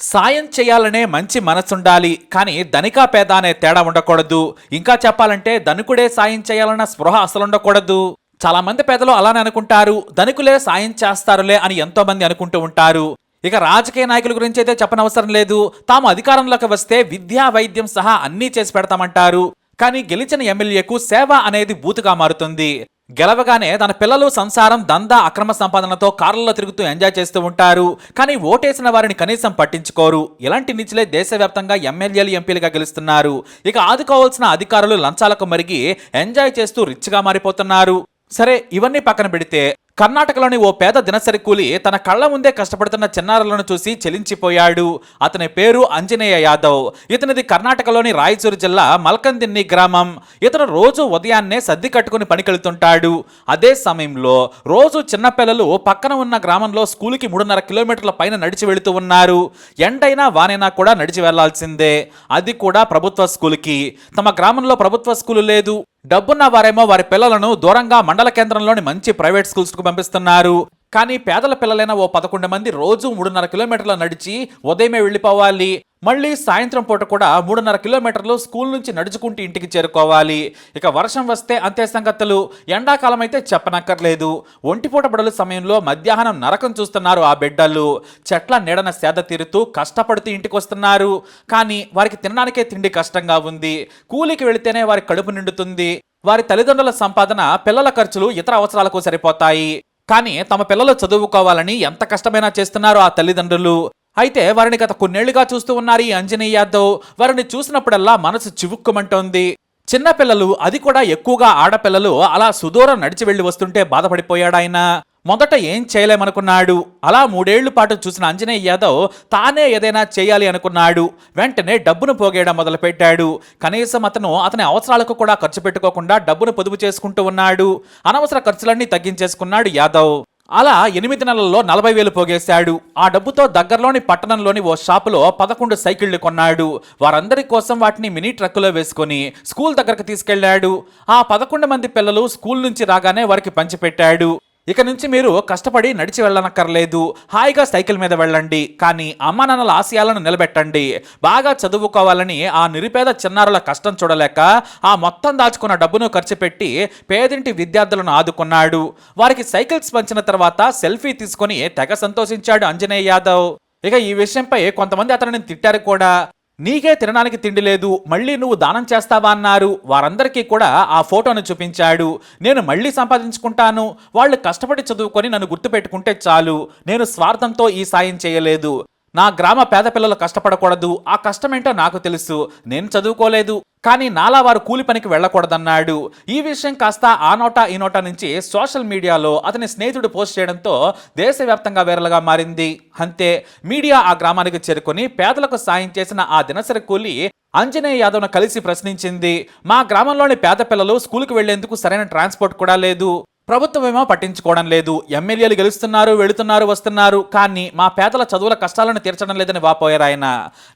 సాయం చేయాలనే మంచి మనసుండాలి కానీ ధనికా పేద అనే తేడా ఉండకూడదు. ఇంకా చెప్పాలంటే ధనికుడే సాయం చేయాలన్న స్పృహ అసలు ఉండకూడదు చాలామంది పేదలు అలానే అనుకుంటారు ధనికులే సాయం చేస్తారులే అని ఎంతోమంది అనుకుంటూ ఉంటారు. ఇక రాజకీయ నాయకుల గురించి అయితే చెప్పనవసరం లేదు. తాము అధికారంలోకి వస్తే విద్యా వైద్యం సహా అన్నీ చేసి పెడతామంటారు. కానీ గెలిచిన ఎమ్మెల్యేకు సేవ అనేది బూతుగా మారుతుంది. గెలవగానే తన పిల్లలు సంసారం దందా అక్రమ సంపాదనతో కార్లలో తిరుగుతూ ఎంజాయ్ చేస్తూ ఉంటారు. కానీ ఓటేసిన వారిని కనీసం పట్టించుకోరు. ఇలాంటి నిచ్చులే దేశవ్యాప్తంగా ఎమ్మెల్యేలు ఎంపీలుగా గెలుస్తున్నారు. ఇక ఆదుకోవాల్సిన అధికారులు లంచాలకు మరిగి ఎంజాయ్ చేస్తూ రిచ్గా మారిపోతున్నారు. సరే ఇవన్నీ పక్కన పెడితే కర్ణాటకలోని ఓ పేద దినసరి కూలి తన కళ్ళ ముందే కష్టపడుతున్న చిన్నారులను చూసి చెలించిపోయాడు. అతని పేరు అంజనేయ యాదవ్. ఇతనిది కర్ణాటకలోని రాయచూరు జిల్లా మల్కందిన్ని గ్రామం. ఇతను రోజు ఉదయాన్నే సర్ది కట్టుకుని పనికెళ్తుంటాడు. అదే సమయంలో రోజు చిన్నపిల్లలు పక్కన ఉన్న గ్రామంలో స్కూల్కి మూడున్నర కిలోమీటర్ల పైన నడిచి వెళుతూ ఉన్నారు. ఎండైనా వానైనా కూడా నడిచి వెళ్ళాల్సిందే. అది కూడా ప్రభుత్వ స్కూల్కి. తమ గ్రామంలో ప్రభుత్వ స్కూలు లేదు. డబ్బున్న వారేమో వారి పిల్లలను దూరంగా మండల కేంద్రంలోని మంచి ప్రైవేట్ స్కూల్స్కు పంపిస్తున్నారు. కానీ పేదల పిల్లలైన ఓ పదకొండు మంది రోజు మూడున్నర కిలోమీటర్లు నడిచి ఉదయమే వెళ్ళిపోవాలి. మళ్ళీ సాయంత్రం పూట కూడా మూడున్నర కిలోమీటర్లు స్కూల్ నుంచి నడుచుకుంటూ ఇంటికి చేరుకోవాలి. ఇక వర్షం వస్తే అంతే సంగతులు. ఎండాకాలం అయితే చెప్పనక్కర్లేదు. ఒంటిపూట బడుల సమయంలో మధ్యాహ్నం నరకం చూస్తున్నారు ఆ బిడ్డలు. చెట్ల నీడన సేద తీరుతూ కష్టపడుతూ ఇంటికి వస్తున్నారు కానీ వారికి తినడానికే తిండి కష్టంగా ఉంది. కూలికి వెళితేనే వారి కడుపు నిండుతుంది. వారి తల్లిదండ్రుల సంపాదన పిల్లల ఖర్చులు ఇతర అవసరాలకు సరిపోతాయి. కానీ తమ పిల్లలు చదువుకోవాలని ఎంత కష్టమైనా చేస్తున్నారు ఆ తల్లిదండ్రులు. అయితే వారిని గత కొన్నేళ్ళుగా చూస్తూ ఉన్నారు ఈ అంజనీ యాదవ్. వారిని చూసినప్పుడల్లా మనసు చివుక్కుమంటోంది. చిన్నపిల్లలు అది కూడా ఎక్కువగా ఆడపిల్లలు అలా సుదూరం నడిచి వెళ్ళి వస్తుంటే బాధపడిపోయాడు ఆయన. మొదట ఏం చేయలేమనుకున్నాడు. అలా మూడేళ్ళ పాటు చూసిన అంజనేయ యాదవ్ తానే ఏదైనా చేయాలి అనుకున్నాడు. వెంటనే డబ్బును పోగేయడం మొదలుపెట్టాడు. కనీసం అతను అతని అవసరాలకు కూడా ఖర్చు పెట్టుకోకుండా డబ్బును పొదుపు చేసుకుంటూ ఉన్నాడు. అనవసర ఖర్చులన్నీ తగ్గించేసుకున్నాడు యాదవ్. అలా ఎనిమిది నెలల్లో నలభై వేలు పోగేశాడు. ఆ డబ్బుతో దగ్గరలోని పట్టణంలోని ఓ షాపులో పదకొండు సైకిళ్ళు కొన్నాడు. వారందరి కోసం వాటిని మినీ ట్రక్కులో వేసుకొని స్కూల్ దగ్గరకు తీసుకెళ్ళాడు ఆ పదకొండు మంది పిల్లలు స్కూల్ నుంచి రాగానే వారికి పంచిపెట్టాడు. ఇక నుంచి మీరు కష్టపడి నడిచి వెళ్ళనక్కర్లేదు. హాయిగా సైకిల్ మీద వెళ్ళండి. కానీ అమ్మ నాన్నల ఆశయాలను నిలబెట్టండి. బాగా చదువుకోవాలని ఆ నిరుపేద చిన్నారుల కష్టం చూడలేక ఆ మొత్తం దాచుకున్న డబ్బును ఖర్చు పెట్టి పేదింటి విద్యార్థులను ఆదుకున్నాడు. వారికి సైకిల్స్ పంచిన తర్వాత సెల్ఫీ తీసుకొని తెగ సంతోషించాడు అంజనేయ యాదవ్. ఇక ఈ విషయంపై కొంతమంది అతనిని తిట్టారు కూడా. నీకే తినడానికి తిండి లేదు మళ్ళీ నువ్వు దానం చేస్తావా అన్నారు. వారందరికీ కూడా ఆ ఫోటోను చూపించాడు. నేను మళ్ళీ సంపాదించుకుంటాను. వాళ్ళు కష్టపడి చదువుకొని నన్ను గుర్తుపెట్టుకుంటే చాలు. నేను స్వార్థంతో ఈ సాయం చేయలేదు. నా గ్రామ పేద పిల్లలు కష్టపడకూడదు. ఆ కష్టమేంటో నాకు తెలుసు. నేను చదువుకోలేదు. కానీ నాలా వారు కూలి పనికి వెళ్ళకూడదన్నాడు. ఈ విషయం కాస్త ఆ నోటా ఈ నోటా నుంచి సోషల్ మీడియాలో అతని స్నేహితుడు పోస్ట్ చేయడంతో దేశవ్యాప్తంగా వైరల్గా మారింది. అంతే మీడియా ఆ గ్రామానికి చేరుకొని పేదలకు సాయం చేసిన ఆ దినసరి కూలి అంజనేయ యాదవ్ను కలిసి ప్రశ్నించింది. మా గ్రామంలోని పేద పిల్లలు స్కూల్కి వెళ్ళేందుకు సరైన ట్రాన్స్పోర్ట్ కూడా లేదు. ప్రభుత్వమేమో పట్టించుకోవడం లేదు. ఎమ్మెల్యేలు గెలుస్తున్నారు వెళుతున్నారు వస్తున్నారు. కానీ మా పేదల చదువుల కష్టాలను తీర్చడం లేదని వాపోయారు ఆయన.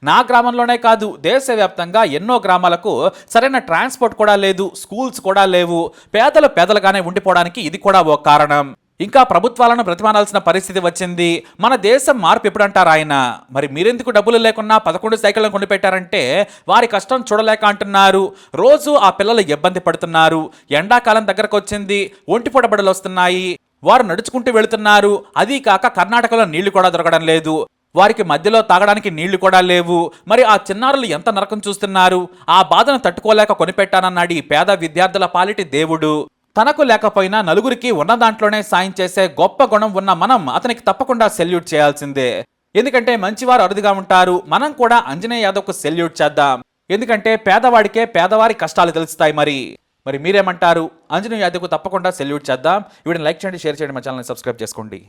నా గ్రామంలోనే కాదు దేశవ్యాప్తంగా ఎన్నో గ్రామాలకు సరైన ట్రాన్స్పోర్ట్ కూడా లేదు స్కూల్స్ కూడా లేవు. పేదలు పేదలుగానే ఉండిపోవడానికి ఇది కూడా ఓ కారణం. ఇంకా ప్రభుత్వాలను ప్రతిమానాల్సిన పరిస్థితి వచ్చింది. మన దేశం మార్పు ఎప్పుడంటారు ఆయన? మరి మీరెందుకు డబ్బులు లేకున్నా పదకొండు సైకిళ్ళను కొనిపెట్టారంటే వారి కష్టం చూడలేక అంటున్నారు. రోజు ఆ పిల్లలు ఇబ్బంది పడుతున్నారు. ఎండాకాలం దగ్గరకు వచ్చింది ఒంటి పొడబడలు వస్తున్నాయి. వారు నడుచుకుంటూ వెళుతున్నారు. అది కాక కర్ణాటకలో నీళ్ళు కూడా దొరకడం లేదు. వారికి మధ్యలో తాగడానికి నీళ్ళు కూడా లేవు. మరి ఆ చిన్నారులు ఎంత నరకం చూస్తున్నారు? ఆ బాధను తట్టుకోలేక కొనిపెట్టానన్నాడు ఈ పేద విద్యార్థుల పాలిటి దేవుడు. తనకు లేకపోయినా నలుగురికి ఉన్న దాంట్లోనే సాయం చేసే గొప్ప గుణం ఉన్న మనం అతనికి తప్పకుండా సెల్యూట్ చేయాల్సిందే. ఎందుకంటే మంచివారు అరుదుగా ఉంటారు మనం కూడా అంజనేయ యాదవ్కు సెల్యూట్ చేద్దాం. ఎందుకంటే పేదవాడికే పేదవారి కష్టాలు తెలుస్తాయి మరి. మరి మీరేమంటారు? అంజనేయ యాదవ్కు తప్పకుండా సెల్యూట్ చేద్దాం. వీడిని లైక్ చేయండి షేర్ చేయండి మా ఛానల్ని సబ్స్క్రైబ్ చేసుకోండి.